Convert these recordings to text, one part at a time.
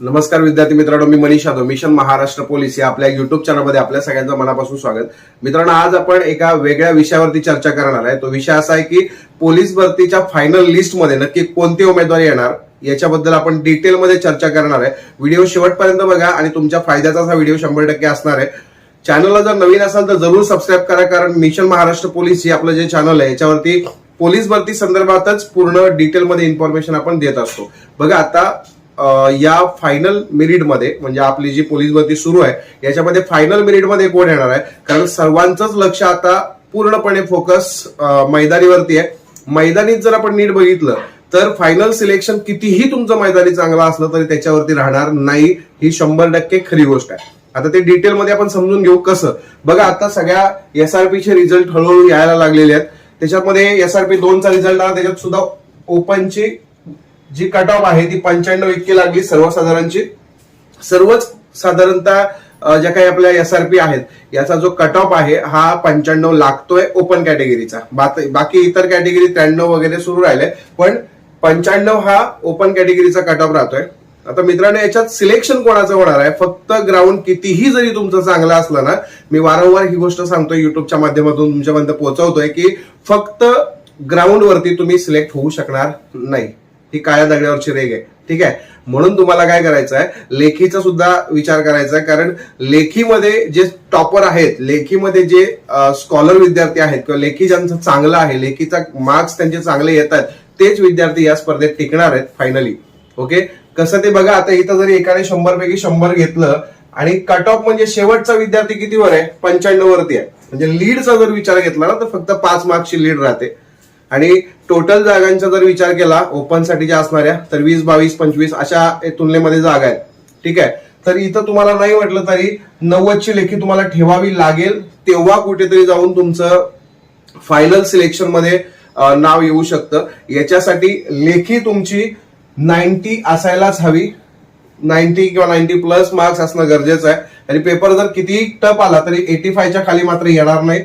नमस्कार विद्यार्थी मित्रांनो मी मनीष यादव मिशन महाराष्ट्र पोलीस या आपल्या युट्यूब चॅनलमध्ये आपल्या सगळ्यांचं मनापासून स्वागत. मित्रांनो आज आपण एका वेगळ्या विषयावरती चर्चा करणार आहे. तो विषय असा आहे की पोलीस भरतीच्या फायनल लिस्टमध्ये नक्की कोणते उमेदवार येणार याच्याबद्दल आपण डिटेलमध्ये चर्चा करणार आहे. व्हिडिओ शेवटपर्यंत बघा आणि तुमच्या फायद्याचा हा व्हिडिओ शंभर टक्के असणार आहे. चॅनलला जर नवीन असाल तर जरूर सबस्क्राईब करा कारण मिशन महाराष्ट्र पोलीस हे आपलं जे चॅनल आहे याच्यावरती पोलीस भरती संदर्भातच पूर्ण डिटेलमध्ये इन्फॉर्मेशन आपण देत असतो. बघा आता या फायनल मेरिटमध्ये म्हणजे आपली जी पोलीस भरती सुरू आहे याच्यामध्ये फायनल मेरिटमध्ये कोण येणार आहे? कारण सर्वांचंच लक्ष आता पूर्णपणे फोकस मैदानीवरती आहे. मैदानीत जर आपण नीट बघितलं तर फायनल सिलेक्शन कितीही तुमचं मैदानी चांगलं असलं तरी त्याच्यावरती राहणार नाही. ही शंभर टक्के खरी गोष्ट आहे. आता ते डिटेलमध्ये आपण समजून घेऊ कसं. बघा आता सगळ्या एसआरपीचे रिझल्ट हळूहळू यायला लागलेले आहेत. त्याच्यामध्ये एसआरपी दोनचा रिझल्ट आला त्याच्यात सुद्धा ओपनची जी कट ऑफ आहे ती पंच्याण्णव इतकी लागली सर्वसाधारणची. सर्वच साधारणतः ज्या काही आपल्या एसआरपी आहेत याचा जो कट ऑफ आहे हा पंच्याण्णव लागतोय ओपन कॅटेगरीचा बात- बाकी इतर कॅटेगरी त्र्याण्णव वगैरे सुरू राहिले पण पंच्याण्णव हा ओपन कॅटेगरीचा कट ऑफ राहतोय. आता मित्रांनो याच्यात सिलेक्शन कोणाचं होणार आहे? फक्त ग्राउंड कितीही जरी तुमचं चांगलं असलं ना मी वारंवार ही गोष्ट सांगतोय युट्यूबच्या माध्यमातून तुमच्यापर्यंत पोहोचवतोय की फक्त ग्राउंडवरती तुम्ही सिलेक्ट होऊ शकणार नाही. ही काळ्या दगड्यावरची रेग आहे. ठीक आहे? म्हणून तुम्हाला काय करायचं आहे लेखीचा सुद्धा विचार करायचा आहे कारण लेखीमध्ये जे टॉपर आहेत लेखीमध्ये जे स्कॉलर विद्यार्थी आहेत किंवा लेखी ज्यांचं चांगलं आहे लेखीचा मार्क्स त्यांचे चांगले येत आहेत तेच विद्यार्थी या स्पर्धेत टिकणार आहेत फायनली ओके कसं ते बघा आता इथं जरी एकाने शंभर पैकी शंभर घेतलं आणि कट ऑफ म्हणजे शेवटचा विद्यार्थी कितीवर आहे? पंच्याण्णव वरती आहे. म्हणजे लीडचा जर विचार घेतला ना तर फक्त पाच मार्क्सची लीड राहते. आणि टोटल जागांचा जर विचार केला ओपनसाठीच्या ज्या असणाऱ्या तर वीस बावीस पंचवीस अशा तुलनेमध्ये जागा आहेत. ठीक आहे? तर इथं तुम्हाला नाही म्हटलं तरी नव्वदची लेखी तुम्हाला ठेवावी लागेल. तेव्हा कुठेतरी जाऊन तुमचं फायनल सिलेक्शनमध्ये नाव येऊ शकतं. याच्यासाठी लेखी तुमची नाईन्टी असायलाच हवी. नाईन्टी किंवा नाईन्टी प्लस मार्क्स असणं गरजेचं आहे. आणि पेपर जर कितीही टप आला तरी एटी फायच्या खाली मात्र येणार नाही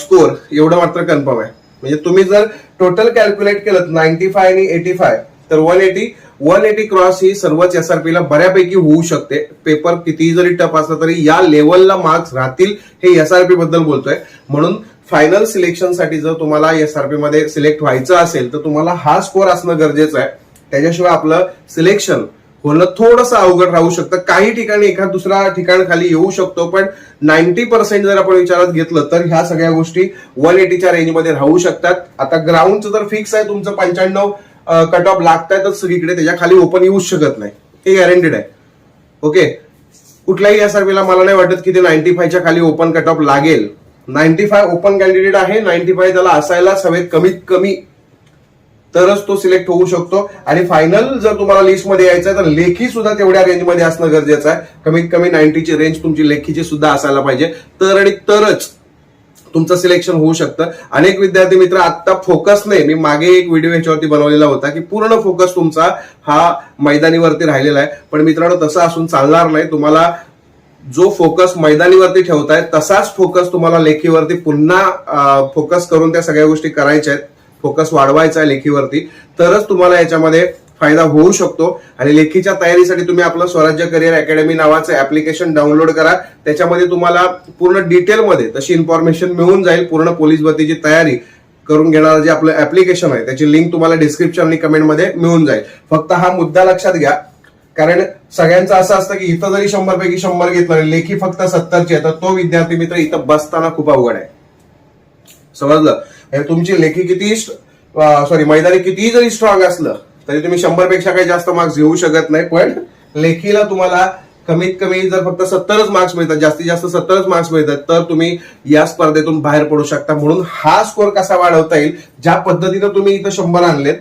स्कोर एवढं मात्र कन्फर्म आहे. म्हणजे तुम्ही जर टोटल कॅल्क्युलेट केलं नाईन्टी फाय आणि एटी फाय तर one eighty one eighty cross ही सर्वच एसआरपी ला बऱ्यापैकी होऊ शकते. पेपर कितीही जरी टप असला तरी या लेवलला मार्क्स राहतील हे एसआरपी बद्दल बोलतोय. म्हणून फायनल सिलेक्शनसाठी जर तुम्हाला एसआरपी मध्ये सिलेक्ट व्हायचं असेल तर तुम्हाला हा स्कोर असणं गरजेचं आहे. त्याच्याशिवाय आपलं सिलेक्शन होणं थोडंसं अवघड राहू शकतं. काही ठिकाणी एखाद दुसरा ठिकाण खाली येऊ शकतो पण नाईन्टी पर्सेंट जर आपण विचारात घेतलं तर ह्या सगळ्या गोष्टी वन एटीच्या रेंजमध्ये राहू शकतात. आता ग्राउंडचं जर फिक्स आहे तुमचं पंच्याण्णव कट ऑफ लागतायतच सगळीकडे त्याच्याखाली ओपन येऊच शकत नाही. हे गॅरंटेड आहे. ओके कुठल्याही एसआरपीला मला नाही वाटत की ते नाईन्टी फायच्या खाली ओपन कट ऑफ लागेल. नाईन्टी फाय ओपन कॅन्डिडेट आहे नाईन्टी फाय त्याला असायलाच हवेत कमीत कमी. तरच तो सिलेक्ट होऊ शकतो. आणि फायनल जर तुम्हाला लिस्टमध्ये यायचं आहे तर लेखी सुद्धा तेवढ्या रेंजमध्ये असणं गरजेचं आहे. कमीत कमी नाईन्टीची रेंज तुमची लेखीची सुद्धा असायला पाहिजे. तर आणि तरच तुमचं सिलेक्शन होऊ शकतं. अनेक विद्यार्थी मित्र आता फोकस नाही. मी मागे एक व्हिडिओ याच्यावरती बनवलेला होता की पूर्ण फोकस तुमचा हा मैदानीवरती राहिलेला आहे. पण मित्रांनो तसं असून चालणार नाही. तुम्हाला जो फोकस मैदानीवरती ठेवताय तसाच फोकस तुम्हाला लेखीवरती पुन्हा फोकस करून त्या सगळ्या गोष्टी करायच्या आहेत. फोकस वाढवायचा आहे लेखीवरती तरच तुम्हाला याच्यामध्ये फायदा होऊ शकतो. आणि लेखीच्या तयारीसाठी तुम्ही आपलं स्वराज्य करिअर अकॅडमी नावाचं ऍप्लिकेशन डाउनलोड करा. त्याच्यामध्ये तुम्हाला पूर्ण डिटेलमध्ये तशी इन्फॉर्मेशन मिळून जाईल पूर्ण पोलीस भरतीची तयारी करून घेणारं जे आपलं ऍप्लिकेशन आहे त्याची लिंक तुम्हाला डिस्क्रिप्शन आणि कमेंटमध्ये मिळून जाईल. फक्त हा मुद्दा लक्षात घ्या. कारण सगळ्यांचं असं असतं की इथं जरी शंभर पैकी शंभर घेतलं लेखी फक्त सत्तरची आहे तर तो विद्यार्थी मित्र इथं बसताना खूप अवघड आहे. समजलं? म्हणजे तुमची लेखी किती सॉरी मैदानी कितीही जरी स्ट्रॉंग असलं तरी तुम्ही शंभरपेक्षा काही जास्त मार्क्स घेऊ शकत नाही. पण लेखीला तुम्हाला कमीत कमी जर फक्त सत्तरच मार्क्स मिळतात जास्तीत जास्त सत्तरच मार्क्स मिळतात तर तुम्ही या स्पर्धेतून बाहेर पडू शकता. म्हणून हा स्कोर कसा वाढवता येईल ज्या पद्धतीनं तुम्ही इथं शंभर आणलेत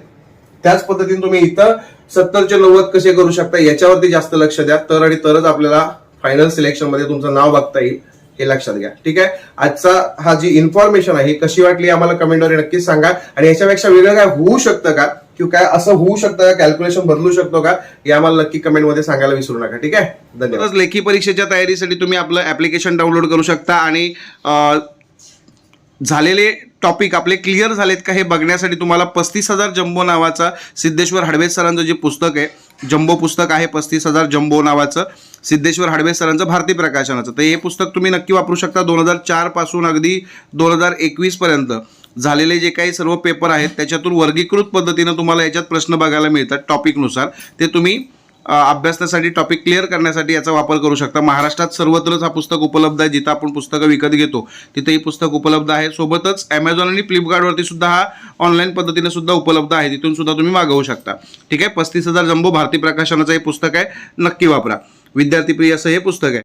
त्याच पद्धतीने तुम्ही इथं सत्तरचे नव्वद कसे करू शकता याच्यावरती जास्त लक्ष द्या. तर आणि तरच आपल्याला फायनल सिलेक्शनमध्ये तुमचं नाव बघता येईल. हे लक्षात घ्या. ठीक आहे? आजचा हा जी इन्फॉर्मेशन आहे ही कशी वाटली आम्हाला कमेंटवर नक्कीच सांगा. आणि याच्यापेक्षा वेगळं काय होऊ शकतं का? किंवा काय असं होऊ शकतं का? कॅल्क्युलेशन बदलू शकतो का? हे आम्हाला नक्की कमेंटमध्ये सांगायला विसरू नका. ठीक आहे? धन्यवाद. लेखी परीक्षेच्या तयारीसाठी तुम्ही आपलं ऍप्लिकेशन डाउनलोड करू शकता आणि झालेले टॉपिक आपले क्लिअर झालेत का हे बघण्यासाठी तुम्हाला पस्तीस हजार जम्बो नावाचा सिद्धेश्वर हडवे सरांचं जे पुस्तक आहे जम्बो पुस्तक आहे पस्तीस हजार जम्बो नावाचं. सिद्धेश्वर हाडवे सरांचं भारती प्रकाशनाचं. तर हे पुस्तक तुम्ही नक्की वापरू शकता दोन हजार चारपासून अगदी दोन हजार एकवीसपर्यंत झालेले जे काही सर्व पेपर आहेत त्याच्यातून वर्गीकृत पद्धतीनं तुम्हाला याच्यात प्रश्न बघायला मिळतात टॉपिकनुसार ते तुम्ही अभ्यासासाठी टॉपिक क्लिअर करण्यासाठी याचा वापर करू शकता. महाराष्ट्रात सर्वत्रच हा पुस्तक उपलब्ध आहे. जिथं आपण पुस्तकं विकत घेतो तिथे ही पुस्तक उपलब्ध आहे. सोबतच ॲमेझॉन आणि फ्लिपकार्टवरती सुद्धा हा ऑनलाईन पद्धतीने सुद्धा उपलब्ध आहे. तिथून सुद्धा तुम्ही मागवू शकता. ठीक आहे? पस्तीस हजार जम्बो भारती प्रकाशनाचं हे पुस्तक आहे. नक्की वापरा. विद्यार्थी प्रिय असं हे पुस्तक आहे.